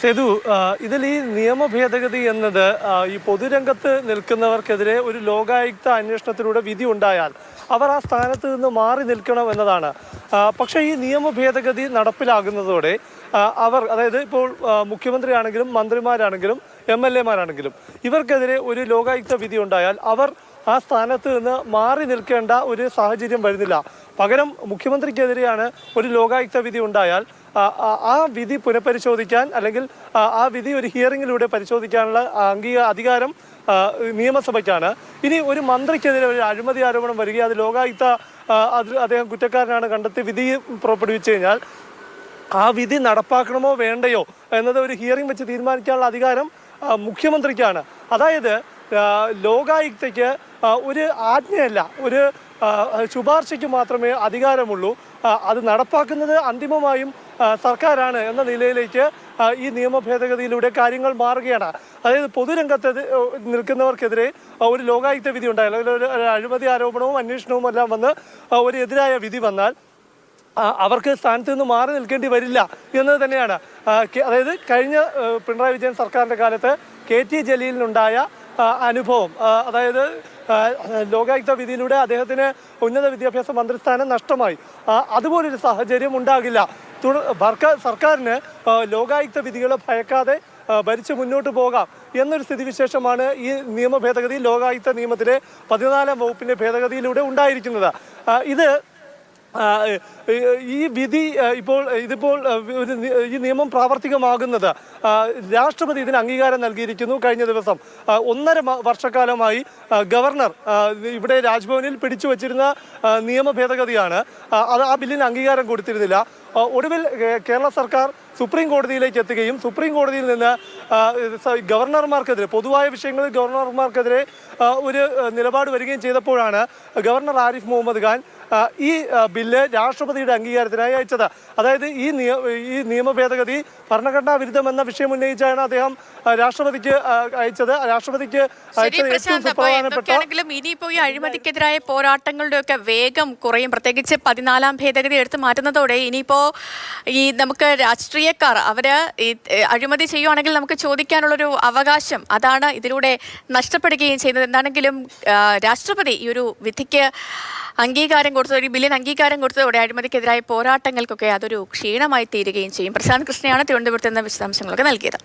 സേതു ഇതിൽ ഈ നിയമ ഭേദഗതി എന്നത് ഈ പൊതുരംഗത്ത് നിൽക്കുന്നവർക്കെതിരെ ഒരു ലോകായുക്ത അന്വേഷണത്തിലൂടെ വിധി ഉണ്ടായാൽ അവർ ആ സ്ഥാനത്ത് നിന്ന് മാറി നിൽക്കണം എന്നതാണ്. പക്ഷേ ഈ നിയമ ഭേദഗതി നടപ്പിലാകുന്നതോടെ അവർ അതായത് ഇപ്പോൾ മുഖ്യമന്ത്രിയാണെങ്കിലും മന്ത്രിമാരാണെങ്കിലും എം എൽ എമാരാണെങ്കിലും ഇവർക്കെതിരെ ഒരു ലോകായുക്ത വിധി ഉണ്ടായാൽ അവർ ആ സ്ഥാനത്ത് നിന്ന് മാറി നിൽക്കേണ്ട ഒരു സാഹചര്യം വരുന്നില്ല. പകരം മുഖ്യമന്ത്രിക്കെതിരെയാണ് ഒരു ലോകായുക്ത വിധി ഉണ്ടായാൽ ആ, വിധി പുനഃപരിശോധിക്കാൻ അല്ലെങ്കിൽ ആ, വിധി ഒരു ഹിയറിങ്ങിലൂടെ പരിശോധിക്കാനുള്ള അംഗീക അധികാരം നിയമസഭയ്ക്കാണ്. ഇനി ഒരു മന്ത്രിക്കെതിരെ ഒരു അഴിമതി ആരോപണം വരികയും അത് ലോകായുക്ത അത് അദ്ദേഹം കുറ്റക്കാരനാണ് കണ്ടെത്തി വിധി പുറപ്പെടുവിച്ചു കഴിഞ്ഞാൽ ആ വിധി നടപ്പാക്കണമോ വേണ്ടയോ എന്നത് ഒരു ഹിയറിംഗ് വെച്ച് തീരുമാനിക്കാനുള്ള അധികാരം മുഖ്യമന്ത്രിക്കാണ്. അതായത് ലോകായുക്തയ്ക്ക് ഒരു ആജ്ഞയല്ല ഒരു ശുപാർശയ്ക്ക് മാത്രമേ അധികാരമുള്ളൂ. അത് നടപ്പാക്കുന്നത് അന്തിമമായും സർക്കാരാണ് എന്ന നിലയിലേക്ക് ഈ നിയമ ഭേദഗതിയിലൂടെ കാര്യങ്ങൾ മാറുകയാണ്. അതായത് പൊതുരംഗത്ത് നിൽക്കുന്നവർക്കെതിരെ ഒരു ലോകായുക്ത വിധി ഉണ്ടായാൽ ഒരു അഴിമതി ആരോപണവും അന്വേഷണവും എല്ലാം വന്ന് ഒരു എതിരായ വിധി വന്നാൽ അവർക്ക് സ്ഥാനത്ത് നിന്ന് മാറി നിൽക്കേണ്ടി വരില്ല എന്നത് തന്നെയാണ്. അതായത് കഴിഞ്ഞ പിണറായി വിജയൻ സർക്കാരിന്റെ കാലത്ത് കെ ടി ജലീലിനുണ്ടായ അനുഭവം. അതായത് ലോകായുക്ത വിധിയിലൂടെ അദ്ദേഹത്തിന് ഉന്നത വിദ്യാഭ്യാസ മന്ത്രിസ്ഥാനം നഷ്ടമായി. അതുപോലൊരു സാഹചര്യം ഉണ്ടാകില്ല. സർക്കാരിന് ലോകായുക്ത വിധികളെ ഭയക്കാതെ ഭരിച്ച് മുന്നോട്ട് പോകാം എന്നൊരു സ്ഥിതിവിശേഷമാണ് ഈ നിയമ ഭേദഗതി ലോകായുക്ത നിയമത്തിലെ പതിനാലാം വകുപ്പിന്റെ ഭേദഗതിയിലൂടെ ഉണ്ടായിരിക്കുന്നത്. ഇത് ഈ- വിധി ഇപ്പോൾ ഇതിപ്പോൾ ഈ നിയമം പ്രാവർത്തികമാകുന്നത്. രാഷ്ട്രപതി ഇതിന് അംഗീകാരം നൽകിയിരിക്കുന്നു. കഴിഞ്ഞ ദിവസം ഒന്നര വർഷക്കാലമായി ഗവർണർ ഇവിടെ രാജ്ഭവനിൽ പിടിച്ചു വച്ചിരുന്ന നിയമ ഭേദഗതിയാണ്. അത് ആ ബില്ലിന് അംഗീകാരം കൊടുത്തിരുന്നില്ല. ഒടുവിൽ കേരള സർക്കാർ സുപ്രീം കോടതിയിലേക്ക് എത്തുകയും സുപ്രീം കോടതിയിൽ നിന്ന് ഗവർണർമാർക്കെതിരെ പൊതുവായ വിഷയങ്ങളിൽ ഗവർണർമാർക്കെതിരെ ഒരു നിലപാട് വരികയും ചെയ്തപ്പോഴാണ് ഗവർണർ ആരിഫ് മുഹമ്മദ് ഖാൻ ഈ ബില്ല് രാഷ്ട്രപതിയുടെ അംഗീകാരത്തിനായി അയച്ചത്. അതായത് ഈ നിയ ഈ നിയമ ഭേദഗതി ഭരണഘടനാ വിരുദ്ധമെന്ന വിഷയം ഉന്നയിച്ചാണ് അദ്ദേഹം രാഷ്ട്രപതിക്ക് അയച്ചത്. രാഷ്ട്രപതിക്ക് അയച്ചത് ഏറ്റവും സുപ്രധാനപ്പെട്ട ഇനിയിപ്പോ ഈ അഴിമതിക്കെതിരായ പോരാട്ടങ്ങളുടെ ഒക്കെ വേഗം കുറയും. പ്രത്യേകിച്ച് പതിനാലാം ഭേദഗതി എടുത്തു മാറ്റുന്നതോടെ ഇനിയിപ്പോ ഈ നമുക്ക് രാഷ്ട്രീയക്കാർ അവർ ഈ അഴിമതി ചെയ്യുവാണെങ്കിൽ നമുക്ക് ചോദിക്കാനുള്ളൊരു അവകാശം അതാണ് ഇതിലൂടെ നഷ്ടപ്പെടുകയും ചെയ്യുന്നത്. എന്താണെങ്കിലും രാഷ്ട്രപതി ഈ ഒരു വിധിക്ക് അംഗീകാരം കൊടുത്തത് ഒരു ബില്ലിന് അംഗീകാരം കൊടുത്തതോടെ അഴിമതിക്കെതിരായ പോരാട്ടങ്ങൾക്കൊക്കെ അതൊരു ക്ഷീണമായി തീരുകയും ചെയ്യും. പ്രശാന്ത് കൃഷ്ണയാണ് തിരുവനന്തപുരത്ത് നിന്ന് വിശദാംശങ്ങളൊക്കെ നൽകിയത്.